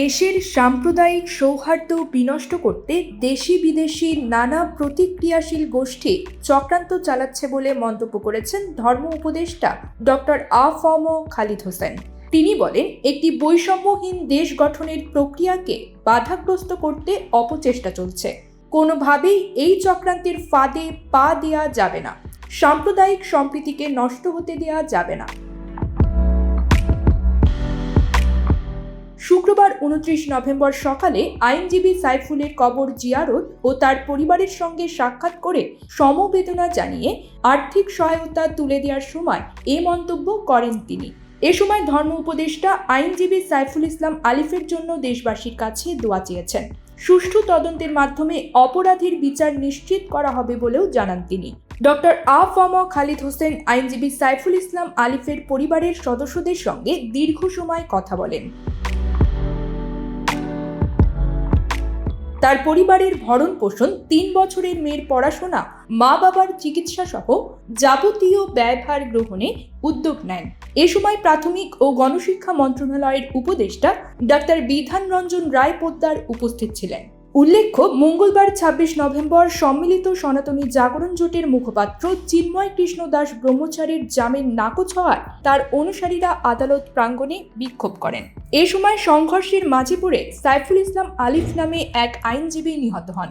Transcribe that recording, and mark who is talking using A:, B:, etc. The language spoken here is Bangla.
A: দেশের সাম্প্রদায়িক সৌহার্দ্য বিনষ্ট করতে দেশি বিদেশি নানা প্রতিক্রিয়াশীল গোষ্ঠী চক্রান্ত চালাচ্ছে বলে মন্তব্য করেছেন ধর্ম উপদেষ্টা ডক্টর আফম খালিদ হোসেন। তিনি বলেন, একটি বৈষম্যহীন দেশ গঠনের প্রক্রিয়াকে বাধাগ্রস্ত করতে অপচেষ্টা চলছে। কোনোভাবেই এই চক্রান্তের ফাঁদে পা দেওয়া যাবে না। সাম্প্রদায়িক সম্প্রীতিকে নষ্ট হতে দেওয়া যাবে না। শুক্রবার উনত্রিশ নভেম্বর সকালে আইনজীবী সাইফুলের কবর জিয়ারত ও তার পরিবারের সঙ্গে সাক্ষাৎ করে সমবেদনা জানিয়ে আর্থিক সহায়তা তুলে দেওয়ার সময় এ মন্তব্য করেন তিনি। এ সময় ধর্ম উপদেষ্টা আইনজীবী সাইফুল ইসলাম আলিফের জন্য দেশবাসীর কাছে দোয়া চেয়েছেন। সুষ্ঠু তদন্তের মাধ্যমে অপরাধীর বিচার নিশ্চিত করা হবে বলেও জানান তিনি। ডক্টর আফম খালিদ হোসেন আইনজীবী সাইফুল ইসলাম আলিফের পরিবারের সদস্যদের সঙ্গে দীর্ঘ সময় কথা বলেন। তার পরিবারের ভরণ পোষণ, তিন বছরের মেয়ের পড়াশোনা, মা বাবার চিকিৎসা সহ যাবতীয় ব্যয়ভার গ্রহণে উদ্যোগ নেন। এ সময় প্রাথমিক ও গণশিক্ষা মন্ত্রণালয়ের উপদেষ্টা ডাক্তার বিধান রঞ্জন রায় পোদ্দার উপস্থিত ছিলেন। উল্লেখ্য, মঙ্গলবার ছাব্বিশ নভেম্বর সম্মিলিত সনাতনী জাগরণ জোটের মুখপাত্র চিন্ময় কৃষ্ণ দাস ব্রহ্মচারীর জামিন নাকচ হওয়ায় তার অনুসারীরা আদালত প্রাঙ্গণে বিক্ষোভ করেন। এ সময় সংঘর্ষের মাঝে পড়ে সাইফুল ইসলাম আলিফ নামে এক আইনজীবী নিহত হন।